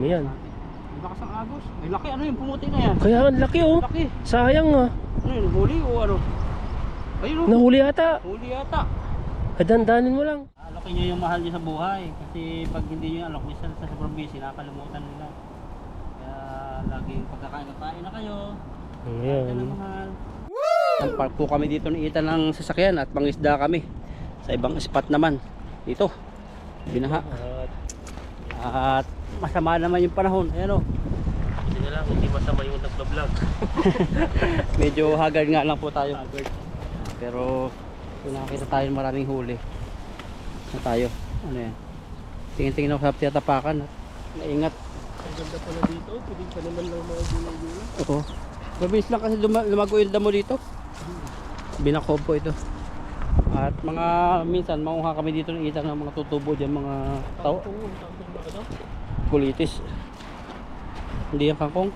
Yan. Lakas ang agos. May laki ano yung pumuti na yan. Kaya ang laki oh. Laki. Sayang ah. Ano yun? Huli o ano? Ayun o. Nahuli ata. Huli yata. Kadandanin mo lang. Alokin nyo yung mahal nyo sa buhay. Kasi pag hindi nyo alok, minsan sa probinsya, nakakalimutan nila. Kaya laging pagkakain-kain na kayo. Kaya Ayan. na mahal. Ang park po kami dito ni Ethan ng sasakyan at pangisda kami. Sa ibang spot naman. Dito. Binaha. At At masama naman yung panahon. Ayan o. hindi na lang, hindi masama yung nagbablog. Medyo haggard nga lang po tayo. Pero kung nakakita tayo ng maraming huli. Na tayo. Ano yan? Tingin-tingin ako sa tiyatapakan. at Naingat. Ang ganda pala dito. Pwede pa naman lang mga gulay-gulay. Oo. Mabilis lang kasi luma- lumago yung damo dito. Binakob po ito. At mga minsan manguha kami dito ng itang ng mga tutubo dyan mga tao. Kulitis. Hindi yung kangkong.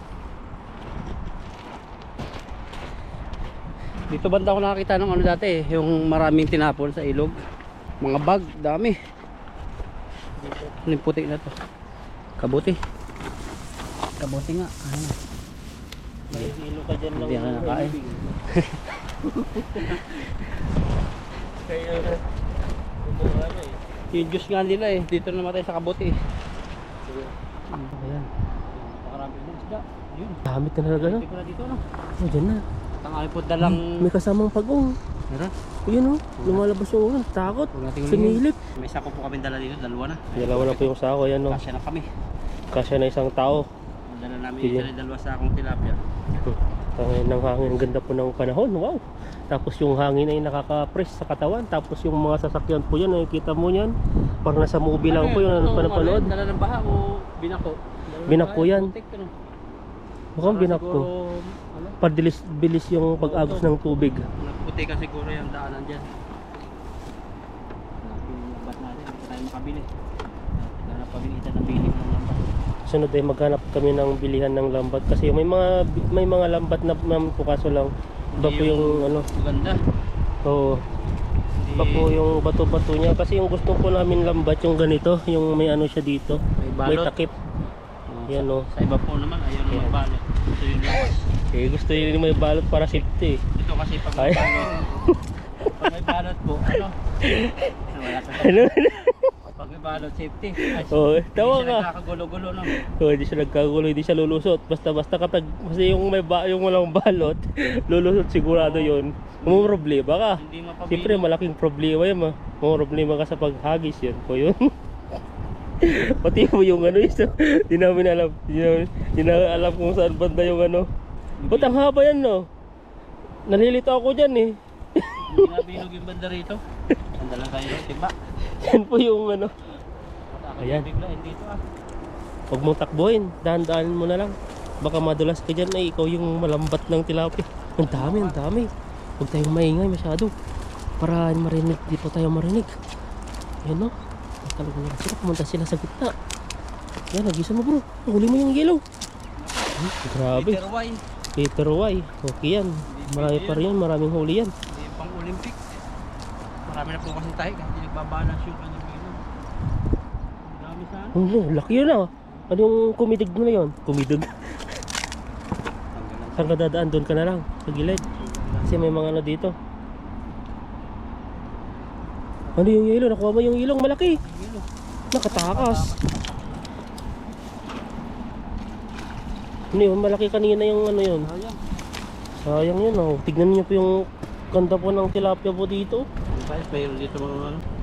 Dito banda ako nakakita ng ano dati eh, yung maraming tinapon sa ilog. Mga bag, dami. Ano puti na to? Kabuti. Kabuti nga. Ano? May hilo ka dyan Hindi ka nakain. Kaya eh. Yung juice nga nila eh, dito namatay sa kabuti eh. Ayan. Nakarami ng isda. Yun. Dami talaga no. Hindi ko na dito no. Oh, dyan na. Tangali po dalang... May kasamang pagong. Meron? Yun oh. Lumalabas yung ulan. Takot. Sumilip. May sako po kami dala dito, dalawa na. Dalawa na po yung sako. Yan oh. Kasya na kami. Kasya na isang tao. Dala namin isa dalawa sa akong tilapia. Tangin ng hangin. Ang ganda po ng panahon. Wow. Tapos yung hangin ay nakaka-press sa katawan. Tapos yung mga sasakyan po yan. Nakikita mo yan. Parang nasa movie lang po yun. Ano pa napanood. Dala ng baha o binako? Binako yan. ano? Mukhang Para binako. Ano? Padilis bilis yung pag-agos ng tubig. Naputi ka siguro yung daanan dyan. Lambat natin, hindi tayo makabili. Kailangan pabilitan ng ng lambat. Sunod ay maghanap kami ng bilihan ng lambat kasi may mga may mga lambat na naman po kaso lang iba po yung ano Maganda. oo iba po yung bato-bato niya kasi yung gusto po namin lambat yung ganito yung may ano siya dito may may balot. takip Oh, Yan, oh. sa iba po naman, ayaw na Yan. magbalot. Ito yung lakas. eh gusto yun may balot para safety eh. Ito kasi pag Ay. may balot. pag may balot po, ano? Wala sa ano Balot, safety. Oo tawa ka nagkakagulo-gulo, no? Oo, hindi siya nagkagulo, hindi siya lulusot. Basta-basta kapag kasi yung may ba, yung walang balot, lulusot sigurado 'yon. May problema ka. Hindi mapabili. Siyempre malaking problema yun. Ma. May problema ka sa paghagis yun po yun. Pati mo yung ano isa, di namin alam. Di namin, di namin alam kung saan banda yung ano. Ba't ang haba yan no? Nalilito ako dyan eh. Hindi na bilog yung banda rito. Sanda lang tayo, tiba. Yan po yung ano. Ayan. Ayan. Bigla, hindi ito ah. Huwag mong takbuhin, dahan-dahanin mo na lang. Baka madulas ka dyan ay ikaw yung malambat ng tilapia. Ang dami, ang dami. Huwag tayong maingay masyado. Para marinig, di po tayo marinig. Yan no. Talaga nila sila, pumunta sila sa gitna. Yan, nagisa mo bro. Huli mo yung yellow. Ay, grabe. Peter Wine. Peter Y. Okay yan. Marami pa rin yan, maraming huli yan. Hindi pang Olympic. Marami na po kasi tayo kasi nagbabalance yung kanyang bilog. Ang dami sana. Oh, laki yun ah. Ano yung kumidig mo na yun? Kumidig. Saan ka dadaan? Doon ka na lang. Sa gilid. Kasi may mga ano dito. Ano yung yelo? Nakuha mo yung ilong malaki. Nakatakas. Ano yun? Malaki kanina yung ano yun. Sayang. Yun oh. Tignan niyo po yung ganda po ng tilapia po dito. Mayroon dito mga ano.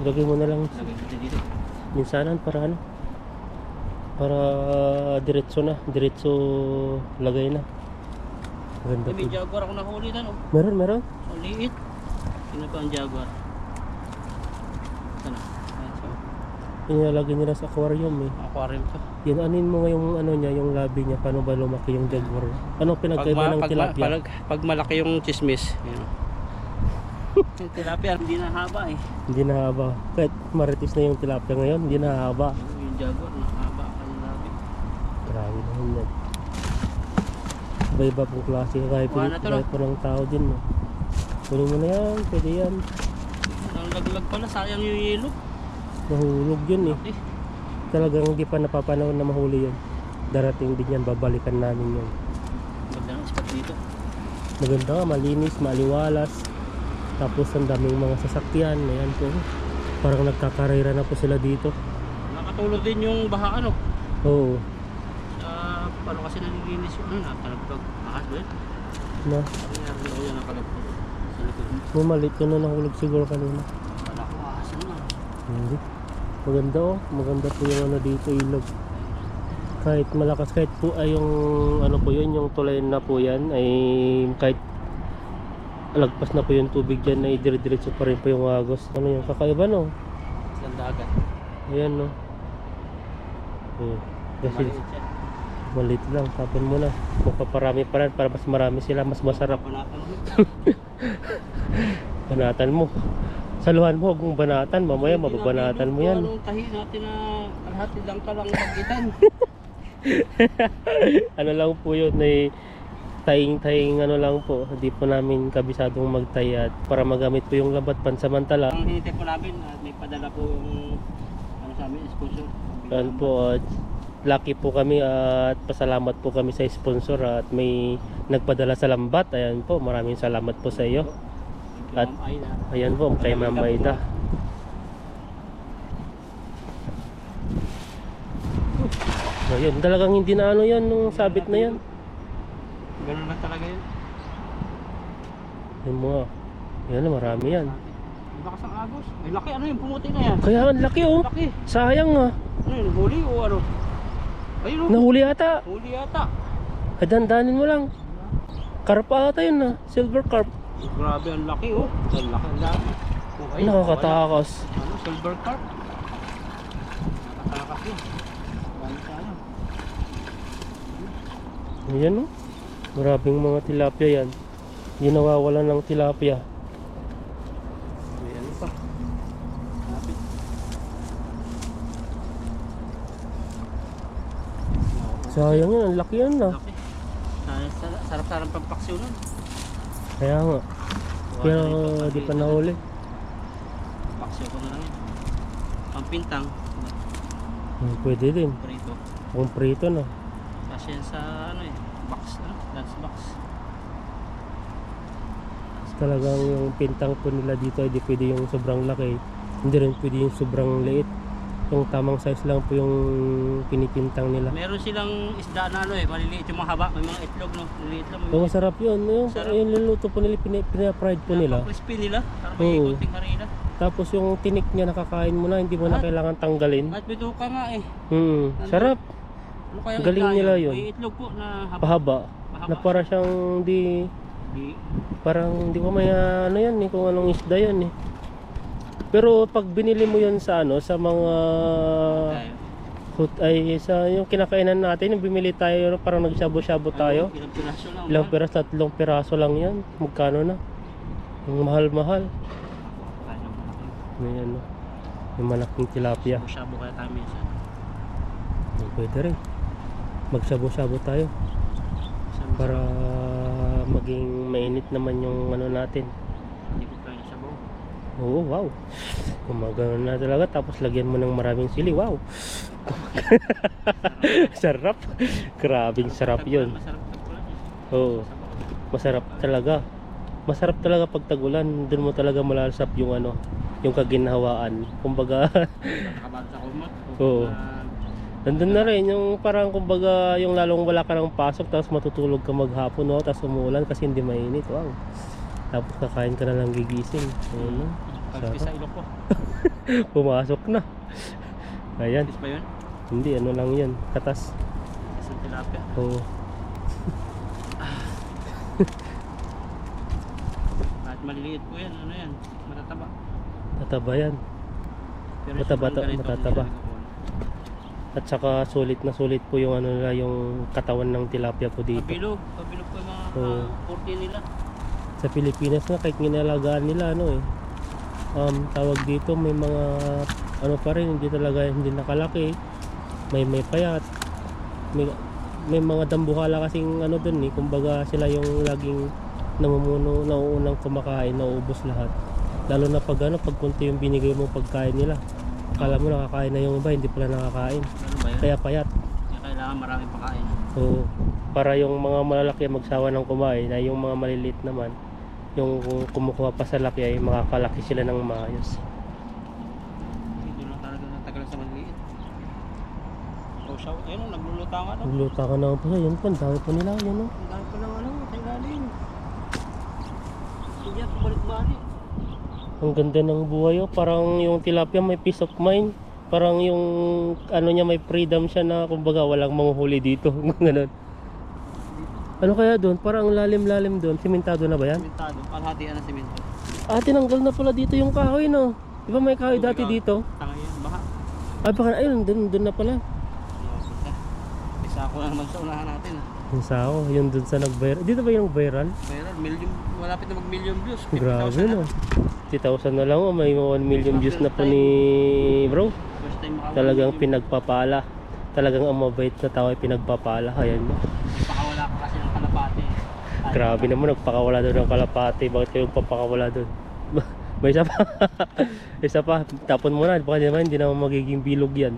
Ilagay mo na lang Lagay dito. minsanan para ano. Para diretso na. Diretso lagay na. Ganda may jaguar ako nahuli na no. Meron, meron. Ang liit. Sino ba ang jaguar? Ano? Ayan, so, Inalagay nila sa aquarium eh. aquarium to. Yan, anin mo nga yung ano niya, yung labi niya, paano ba lumaki yung jaguar? Anong pinagkaiba ng tilapia? pag, pag malaki yung chismis. Ayan. Yung tilapia, hindi na haba eh. Hindi na haba. Kahit maritis na yung tilapia ngayon, hindi na haba. Yung jaguar, haba ang labi. Grabe naman yan. Iba-iba pong klase. Kahit, Kuha na to, kahit po ng tao din. No? Kunin mo na yan, pwede yan. Ang laglag pala, sayang yung yelo. Mahulog yun eh. Eh, Talagang hindi pa napapanahon na mahuli yun. Darating din yan, babalikan namin yun. ganda ng spot dito. Maganda nga, malinis, maliwalas. Tapos ang daming mga sasakyan. Ayan po. Parang nagkakarera na po sila dito. Nakatulog din yung baha ano. Oo. Sa, paano kasi nalilinis yung ano, nakalagpag. Ahas ba yun? Na, Nangyari ako yan nakalagpag. Sa likod mo. bumalit yun na nahulog siguro kanina. Wala ko ahas na. Hindi. Maganda oh. Maganda po yung ano dito ilog. Kahit malakas, kahit po ay yung ano po yun, yung tulay na po yan ay kahit lagpas na po yung tubig dyan ay dire-diretso pa rin po yung agos. Ano yung kakaiba no? Isang dagat. Ayan no. Hmm. Kasi Maliit lang, tapon mo na. Kung paparami pa rin, para mas marami sila, mas masarap. Banatan mo. Saluhan mo, kung banatan, mamaya mababanatan mo yan. Anong tahi natin na kalahati lang ka lang magitan. ano lang po yun ay taying-taying ano lang po hindi po namin kabisadong magtayat para magamit po yung lambat pansamantala. Ang hinintay po namin, at may padala po yung ano sa amin, sponsor. yan po at lucky po kami at pasalamat po kami sa sponsor at may nagpadala sa lambat. Ayan po maraming salamat po sa iyo. At, At- ayan po kay Ma'am Maida ayun talagang hindi na ano yan nung sabit na yan Ganun lang talaga yun. yun mga yan marami yan Lakas ang agos. Ay laki, ano yung pumuti na yan? kaya ang laki oh Laki. sayang ah Ano yun, huli o ano? Ayun o, nahuli ata huli yata. Ay, dandanin mo lang. Carp ata yun na. Silver carp. Grabe ang laki oh. Ang laki ang laki. Oh, nakakatakas. Ano, silver carp. Nakatakas yun. Ano? Ayan o. Maraming mga tilapia yan. Hindi nawawalan ng tilapia. May ano pa. Lapit. Sayang yan. Ang laki yan na. Sa- sa- Sarap-sarap pampaksyonan. Kaya nga. Pero di pa nahuli. Paksyo ko na lang yan. Pampintang. Hmm, Pwede din. Prito. Kung prito na. Kasi sa ano eh. Box. Ano? Lunch box. Talagang yung pintang po nila dito hindi pwede yung sobrang laki. Hindi rin pwede yung sobrang liit. Yung tamang size lang po yung pinipintang nila. Meron silang isda na ano eh. Maliliit yung mga haba. May mga itlog no. Maliliit lang. Oh, masarap yun. Yung, Sarap. yung niluto po nila, pina- pina-fried po nila. crispy nila. Para may konting harina. Tapos yung tinik niya nakakain mo na, hindi mo na Ah. kailangan tanggalin. At may duka nga eh. Hmm, sarap. Ano kaya Galing nila yun. May itlog po na haba. Pahaba. Mahaba. Na para siyang di Di. parang di ko may ano yan eh kung anong isda yan eh. Pero pag binili mo yan sa ano sa mga Tayo. hot ay sa yung kinakainan natin, yung bumili tayo parang nagsabo-sabo tayo. Ano, Ilang piraso lang. Ilang piraso, tatlong piraso lang yan. Magkano na? Ang mahal-mahal. May ano, yung malaking tilapia. Shabu kaya tayo minsan. Pwede rin. Magsabo-sabo tayo. Para maging mainit naman yung ano natin. Hindi ko sabaw. Oo, wow. Gumagano na talaga tapos lagyan mo ng maraming sili. Wow. sarap. Grabing sarap yun. Oo, masarap talaga. Masarap talaga pag tagulan. Doon mo talaga malalasap yung ano, yung kaginhawaan. Kumbaga, Nakabag sa kumot. Oo. Nandun na rin yung parang kumbaga yung lalong wala ka ng pasok tapos matutulog ka maghapon no tapos umuulan kasi hindi mainit wow tapos kakain ka na lang gigising ayun no Pag sa ilok ko. pumasok na ayan Is ba yun? hindi ano lang yan katas Isang tilapia. oo Kahit maliliit po yan. Ano yan? Matataba. tataba yan Pero Mataba sobrang to, ganito, matataba. hindi ko po. At saka sulit na sulit po yung ano nila yung katawan ng tilapia po dito Pabilog. Pabilog po yung mga Oo. kurti nila. sa Pilipinas nga kahit ginalagaan nila ano eh um, tawag dito may mga ano pa rin hindi talaga hindi nakalaki may may payat may, may mga dambuhala kasing ano dun eh kumbaga sila yung laging namumuno, nauunang kumakain, nauubos lahat. Lalo na pag ano, pag kunti yung binigay mo pagkain nila. Akala mo nakakain na yung iba, hindi pala nakakain. Ano ba yun? Kaya payat. Kaya kailangan maraming pakain. Oo. Para yung mga malalaki magsawa ng kumain, ay yung mga maliliit naman, yung kumukuha pa sa laki ay makakalaki sila ng maayos. Dito lang talaga natagal sa maliit. So, shout, ayun, nagluluta nga no. Magluta ka na pa yun pa, ang dami pa nila, yun o. Ang dami pa ng ano, tanggalin. Hindi ako balik-balik. Ang ganda ng buhay oh. Parang yung tilapia may peace of mind. Parang yung ano niya may freedom siya na kumbaga walang manguhuli dito. Ganun. Ano kaya doon? Parang ang lalim-lalim doon. Simentado na ba yan? Simentado, kalahatian na simento. Ah, tinanggal na pala dito yung kahoy no. Di ba may kahoy dati dito? Tanga yan, baha. Ah, baka ayun, doon, doon na pala. Isa ako na naman sa unahan natin. Yung sao, yun doon sa nag-viral. Dito ba yung nag-viral? Meron, million, malapit na mag-million views. 50,000 Grabe na. no. 50,000 na lang oh. May 1 million views na po ni bro. First time maka Talagang pinagpapala. Talagang ang mabait na tao ay pinagpapala. Ayan mo. Pakawala ka kasi ng kalapate. Ay, Grabe naman, nagpakawala doon ng kalapate. Bakit kayo papakawala doon? May isa pa. isa pa. Tapon mo na. Baka naman hindi naman magiging bilog yan.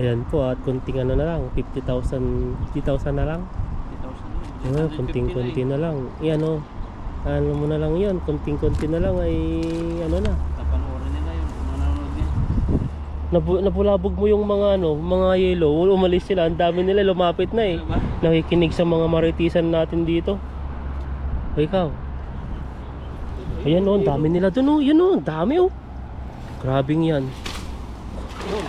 Ayan po at kunting ano na lang. 50,000 50,000 na lang. 50,000 Oh, kunting-kunti na lang. Yan o. Ano mo na lang yan. Kunting-kunti na lang ay ano na. Tapanoorin nila yun. Kung nanonood niya. Nabu nabulabog mo yung mga ano, mga yellow. Umalis sila. Ang dami nila lumapit na eh. Ano ba? nakikinig sa mga maritisan natin dito. O ikaw. Ayan o, ang dami nila dun o. Yan o, ang dami o. Grabing yan.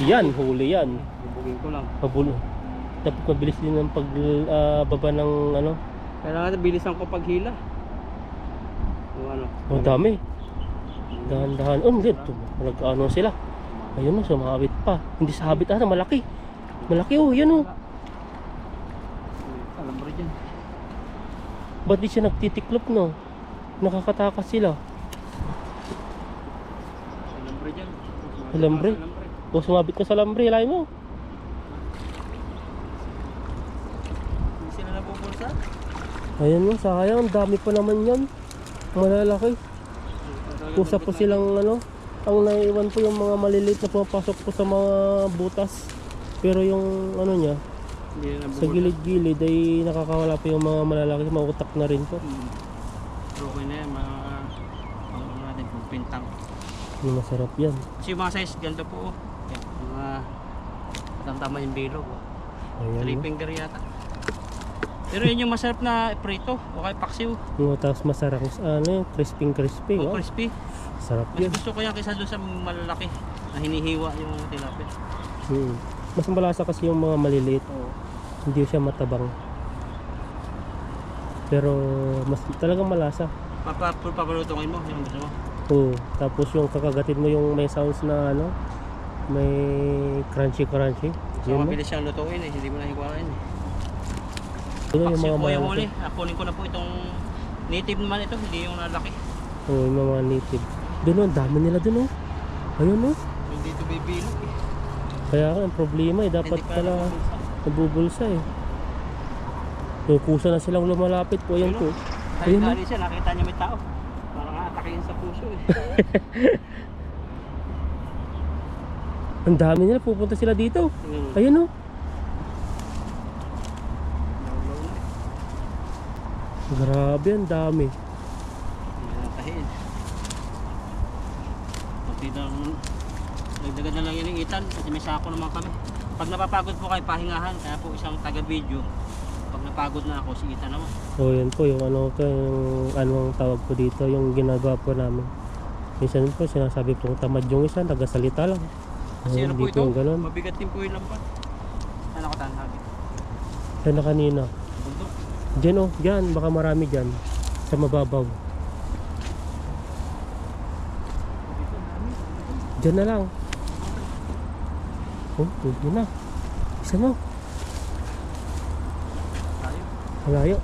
Yan, huli yan. Bubugin ko lang. Mabulo. Dapat mabilis din ang pagbaba ng ano. Kailangan bilisan ko paghila. Kung ano. O, ang dami. Dahan-dahan. Oh, hindi. Nag-ano sila. Ayun o, sumabit pa. Hindi sa habit ata, malaki. Malaki o, yan o. Alam mo rin. Ba't di siya nagtitiklop no? Nakakatakas sila. Alam mo rin dyan. Alambre? O sumabit ka sa lambre, lain mo. Hindi sila napupulsa. Ayan mo, sayang, ang dami pa naman yan. Malalaki. Kusa po silang ano, ang naiwan po yung mga maliliit na pumapasok po sa mga butas. Pero yung ano niya, sa gilid-gilid ay nakakawala po yung mga malalaki, mautak na rin po. Hmm. Okay na yan. Mga ano natin kung pintang. Yung masarap yan. Kasi yung mga size ganito po. oh. Yan, mga tama yung bilog. oh. Ayan Three finger yata. Pero yun yung masarap na prito. O kaya paksiw. Yung tapos masarap, ano crispy crispy. Oh, crispy. sarap Mas yan. gusto ko yan kaysa doon sa malalaki. Na hinihiwa yung tilapia. Hmm. Mas malasa kasi yung mga maliliit. Oo. Hindi siya matabang. Pero mas talagang malasa. Papa, papalutungin mo yung gusto mo. Oo. Tapos yung kakagatin mo yung may sounds na ano, may crunchy crunchy. So Yun mabilis siyang lutuin eh. Hindi mo na hiwain eh. Yun yung mga yung malalaki. huli. Kunin ko na po itong native naman ito. Hindi yung lalaki. Oo, yung mga native. Doon oh, ang dami nila doon oh. Ayun oh. Hindi ito bibilog eh. Kaya nga, ang problema eh, dapat pala nabubulsa eh. Yung kusa na silang lumalapit po, ayun po. Ayun, dali siya, nakita niya may tao. Parang atakin sa puso eh. Ang dami nila, pupunta sila dito. Hmm. Ayun oh. Lawlaw na eh. Grabe, ang dami. Hindi na tahiin. Pati na Nagdagan na lang yun ng itan kasi may sako naman kami. Pag napapagod po kayo, pahingahan. Kaya po isang taga-video. Pag napagod na ako, si itan naman. So yan po yung ano to yung anong tawag po dito yung ginagawa po namin. Minsan po sinasabi po tamad yung isa nagasalita lang. Kasi Oh, ano po ito, mabigat din po yung lampat. Saan ako tanhagi? Saan na kanina? Diyan oh, diyan baka marami diyan sa mababaw. Diyan na lang. Oh, pwede na. Isa. Tayo. Malayo.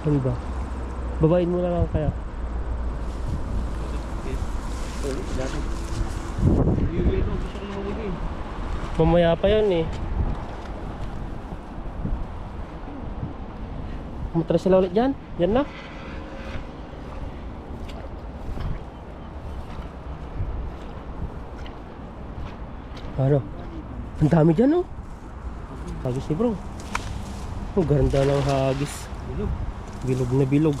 Saan ba? Babain mo na lang kaya. Mamaya pa yan eh. Matras sila ulit dyan. Yan na. Ano? Ang dami dyan oh. Hagis ni bro. Ang ganda ng hagis. Bilog. Bilog na bilog.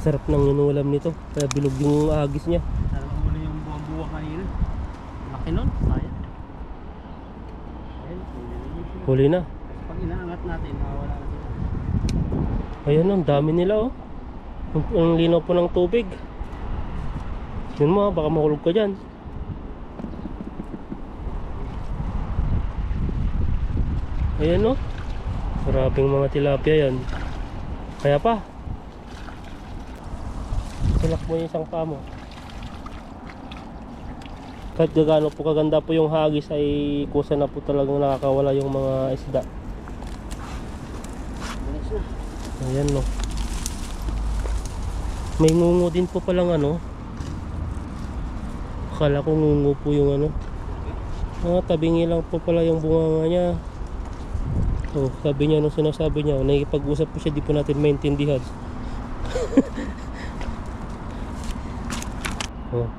Sarap ng inulam nito. Kaya bilog yung hagis niya. Sana mahuli yung buwang-buwang kanina. Laki nun. Sayang. Huli na na. Pag inaangat natin, na sila. Ayan ang dami nila oh. Ang, ang linaw po ng tubig. Yun mo, baka mahulog ka dyan. Ayan oh. Maraming mga tilapia yan. Kaya pa. Tulak mo yung isang paa mo. Kahit gagano po kaganda po yung hagis ay kusa na po talagang nakakawala yung mga isda. Bilis na. Ayan no. May ngungo din po palang ano. Akala ko ngungo po yung ano. Ah, tabingi lang po pala yung bunganga niya. Oh, sabi niya nung sinasabi niya, nakikipag-usap po siya, di po natin maintindihan. oh,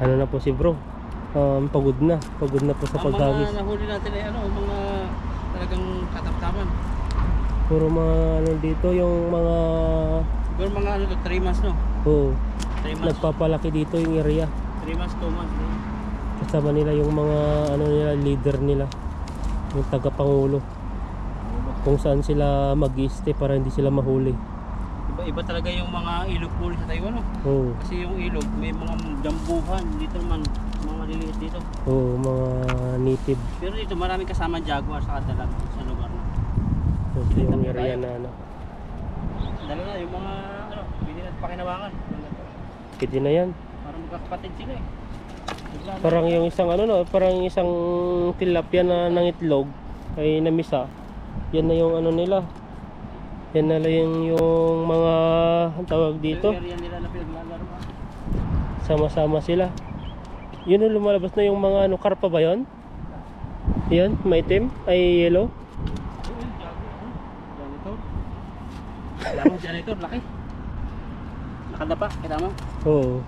ano na po si bro? Um, pagod na. Pagod na po sa Ang paghagis. mga nahuli natin ay ano, mga talagang kataptaman. Puro mga ano dito, yung mga... Siguro mga ano to, 3 months no? Oh, 3 months, nagpapalaki dito yung area. 3 months, 2 months. no? kasama nila yung mga ano nila leader nila yung tagapangulo kung saan sila mag stay para hindi sila mahuli Iba, iba talaga yung mga ilog po sa Taiwan no? oo Kasi yung ilog, may mga jambuhan. Dito naman, mga maliliit dito. oo mga native Pero dito maraming kasama jaguar sa na. Ito yung area na ano. Dalo na yung mga ano, pili na pakinabangan. pwede na yan. Para magkakapatid sila eh. Bigla parang yung isang ano no parang yung isang tilapia na ng itlog ay namisa. Yan na yung ano nila. Yan na lang yung, yung mga ang tawag dito. Yung area nila na pinaglalaro. sama-sama sila. Yun yung lumalabas na yung mga ano karpa ba yun? yan maitim ay yellow Ayun, jaguar. ano? Janitor. Lamang janitor, laki. Nakadapa, kita mo? oo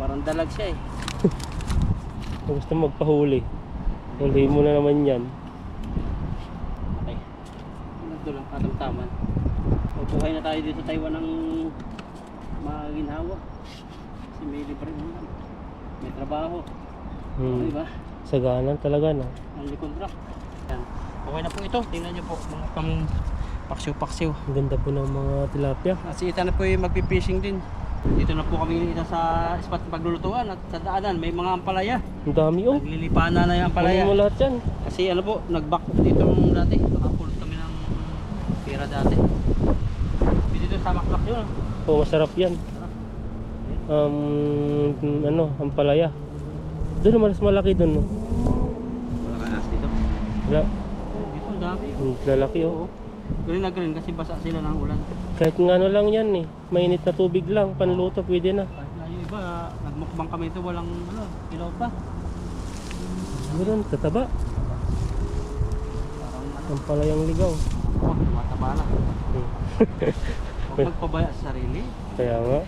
Parang dalag siya eh. Kung gusto magpahuli, huli mo na naman yan. Okay. Nandun lang katamtaman. Mabuhay na tayo dito sa Taiwan ng maginhawa. Kasi may libre naman. May trabaho. Hmm. Diba? Saganan talaga na. Only contract. Yan. Okay na po ito. Tingnan nyo po mga pang paksiw-paksiw. Ang ganda po ng mga tilapia. At si Ita na po yung magpipishing din. Dito na po kami isa sa spot paglulutuan at sa daanan may mga ampalaya. Ang dami oh. Naglilipana na yung Kunin ampalaya. mo lahat yan. Kasi ano po, nag-back dito nung dati. Nakapulot kami ng pera dati. Dito sa maklak yun. ah. Oh, masarap yan. Um, ano, ang palaya. Doon mas malaki doon. No? Wala ka dito. Wala. Dito ang dami. Ang lalaki oh. Green na green kasi basa sila ng ulan. Kahit nga ano lang yan eh. Mainit na tubig lang. Panluto pwede na. Kahit na yung iba, nagmukbang kami ito walang ano, ilaw pa. Meron, tataba. Parang ano, Ang palayang ligaw. oh, mataba na. Huwag magpabaya sa sarili. Kaya nga,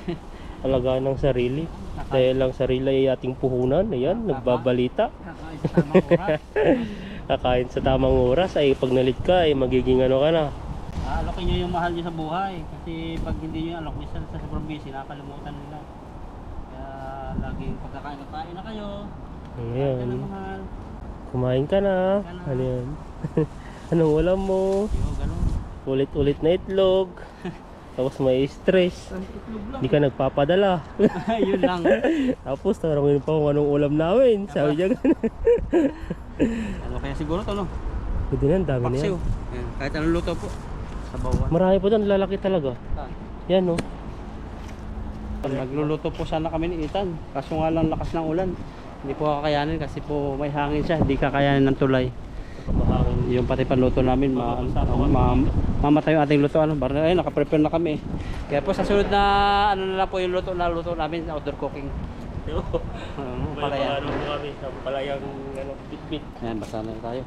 alagaan ng sarili. Dahil lang sarili ay ating puhunan. Ayan, nagbabalita. Kakain sa tamang oras. Kakain sa tamang oras ay pag nalit ka ay magiging ano ka na. Alokin nyo yung mahal nyo sa buhay. Kasi pag hindi nyo alok, minsan sa sobrang busy, nakakalimutan nila. Kaya laging pagkakain-kakain na kayo. Kaya Ayan. na mahal. Kumain ka na. Ano yan? Anong ulam mo? Yo, ganun. Ulit-ulit na itlog. Tapos may stress. Hindi ka nagpapadala. Yun lang. Tapos tarangin pa kung anong ulam namin. Sabi niya ganun. Ano kaya siguro to no? Pwede na, ang dami na Paksiw. yan. Yan. Kahit anong luto po. Sa bawan. Marami po doon, lalaki talaga. Yan oh. Nagluluto po sana kami ni Ethan. Kaso nga lang lakas ng ulan. Hindi po kakayanin kasi po may hangin siya. Hindi kakayanin ng tulay. Kapahangin. Yung pati panluto namin, ma, ma, mamatay yung ating luto. Ano, bar, ay, nakaprepare na kami. Kaya po sa sunod na ano na lang po yung luto na luto namin, outdoor cooking. May palaya. ano sa palayang ano, bit-bit. Ayan, basa na tayo.